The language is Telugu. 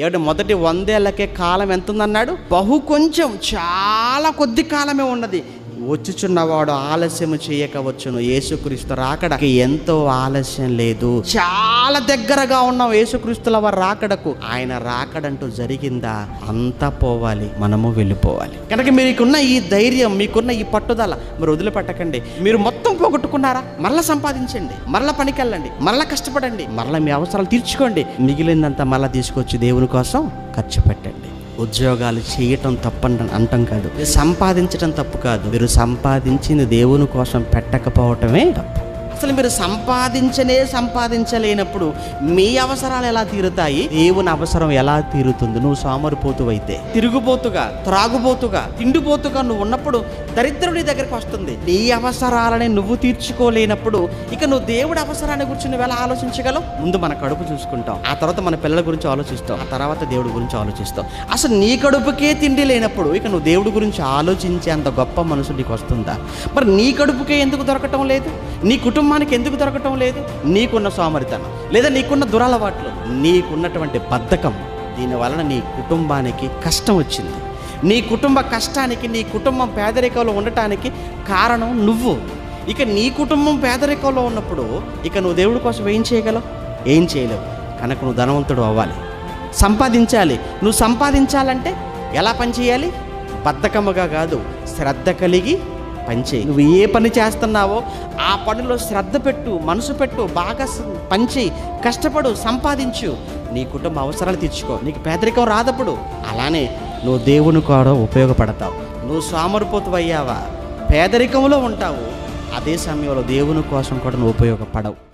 ఏమిటి మొదటి వందేళ్ళకే కాలం ఎంత ఉందన్నాడు బహు కొంచెం చాలా కొద్ది కాలమే ఉన్నది. వచ్చుచున్నవాడు ఆలస్యం చేయకవచ్చును యేసుక్రీస్తు రాకడకి ఎంతో ఆలస్యం లేదు. చాలా దగ్గరగా ఉన్నాం యేసుక్రీస్తుల వారు రాకడకు. ఆయన రాకడంటూ జరిగిందా? అంతా పోవాలి. మనము వెళ్ళిపోవాలి. కనుక మీకున్న ఈ ధైర్యం మీకున్న ఈ పట్టుదల మీరు వదిలిపెట్టకండి. మీరు మొత్తం పోగొట్టుకున్నారా? మరలా సంపాదించండి. మరలా పనికెళ్ళండి. మరలా కష్టపడండి. మరలా మీ అవసరాలు తీర్చుకోండి. మిగిలిందంతా మరలా తీసుకొచ్చి దేవుని కోసం ఖర్చు పెట్టండి. ఉద్యోగాలు చేయటం తప్పని అంటాం కాదు. సంపాదించడం తప్పు కాదు. మీరు సంపాదించిన దేవుని కోసం పెట్టకపోవటమే తప్పు. అసలు మీరు సంపాదించనే సంపాదించలేనప్పుడు మీ అవసరాలు ఎలా తీరుతాయి? దేవుని అవసరం ఎలా తీరుతుంది? నువ్వు సోమరిపోతువైతే. తిరుగుబోతుగా త్రాగుబోతుగా తిండిపోతుగా నువ్వు ఉన్నప్పుడు దరిద్రుడి దగ్గరికి వస్తుంది. నీ అవసరాలని నువ్వు తీర్చుకోలేనప్పుడు ఇక నువ్వు దేవుడి అవసరాన్ని గురించి నువ్వు ఎలా ఆలోచించగలవు? ముందు మన కడుపు చూసుకుంటాం. ఆ తర్వాత మన పిల్లల గురించి ఆలోచిస్తాం. ఆ తర్వాత దేవుడి గురించి ఆలోచిస్తాం. అసలు నీ కడుపుకే తిండి లేనప్పుడు ఇక నువ్వు దేవుడి గురించి ఆలోచించే అంత గొప్ప మనసు నీకు వస్తుందా? మరి నీ కడుపుకే ఎందుకు దొరకటం లేదు? నీ కుటుంబానికి ఎందుకు దొరకటం లేదు? నీకున్న సోమరితనం లేదా నీకున్న దురలవాట్లు. నీకున్నటువంటి బద్ధకం. దీని వలన నీ కుటుంబానికి కష్టం వచ్చింది. నీ కుటుంబ కష్టానికి నీ కుటుంబం పేదరికంలో ఉండటానికి కారణం నువ్వు. ఇక నీ కుటుంబం పేదరికంలో ఉన్నప్పుడు ఇక నువ్వు దేవుడి కోసం ఏం చేయగలవు? ఏం చేయలేవు. కనుక నువ్వు ధనవంతుడు అవ్వాలి. సంపాదించాలి. నువ్వు సంపాదించాలంటే ఎలా పని చేయాలి బద్ధకముగా కాదు శ్రద్ధ కలిగి పని చేయి. నువ్వు ఏ పని చేస్తున్నావో ఆ పనిలో శ్రద్ధ పెట్టు మనసు పెట్టు బాగా పనిచేయి కష్టపడు సంపాదించు. నీ కుటుంబ అవసరాలు తీర్చుకో. నీకు పేదరికం రాదప్పుడు అలానే నువ్వు దేవుని కూడా ఉపయోగపడతావు. నువ్వు సోమరిపోతు అయ్యావా? పేదరికంలో ఉంటావు. అదే సమయంలో దేవుని కోసం కూడా నువ్వు ఉపయోగపడవు.